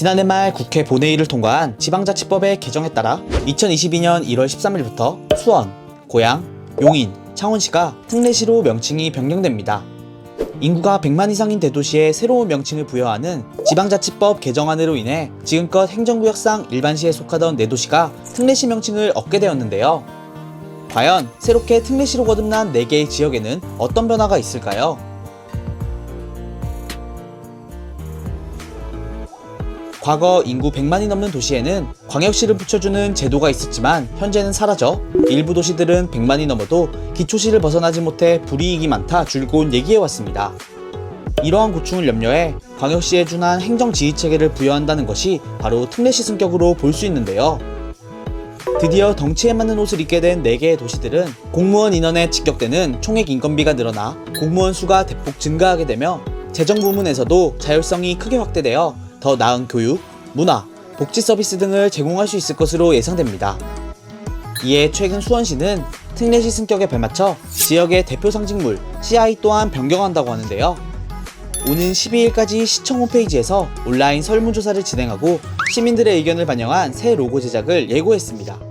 지난해 말 국회 본회의를 통과한 지방자치법의 개정에 따라 2022년 1월 13일부터 수원, 고양, 용인, 창원시가 특례시로 명칭이 변경됩니다. 인구가 100만 이상인 대도시에 새로운 명칭을 부여하는 지방자치법 개정안으로 인해 지금껏 행정구역상 일반시에 속하던 내도시가 특례시 명칭을 얻게 되었는데요. 과연 새롭게 특례시로 거듭난 4개의 지역에는 어떤 변화가 있을까요? 과거 인구 100만이 넘는 도시에는 광역시를 붙여주는 제도가 있었지만 현재는 사라져 일부 도시들은 100만이 넘어도 기초시를 벗어나지 못해 불이익이 많다 줄곧 얘기해왔습니다. 이러한 고충을 염려해 광역시에 준한 행정지휘체계를 부여한다는 것이 바로 특례시 승격으로 볼 수 있는데요. 드디어 덩치에 맞는 옷을 입게 된 4개의 도시들은 공무원 인원에 직격되는 총액 인건비가 늘어나 공무원 수가 대폭 증가하게 되며 재정 부문에서도 자율성이 크게 확대되어 더 나은 교육, 문화, 복지 서비스 등을 제공할 수 있을 것으로 예상됩니다. 이에 최근 수원시는 특례시 승격에 발맞춰 지역의 대표 상징물 CI 또한 변경한다고 하는데요. 오는 12일까지 시청 홈페이지에서 온라인 설문조사를 진행하고 시민들의 의견을 반영한 새 로고 제작을 예고했습니다.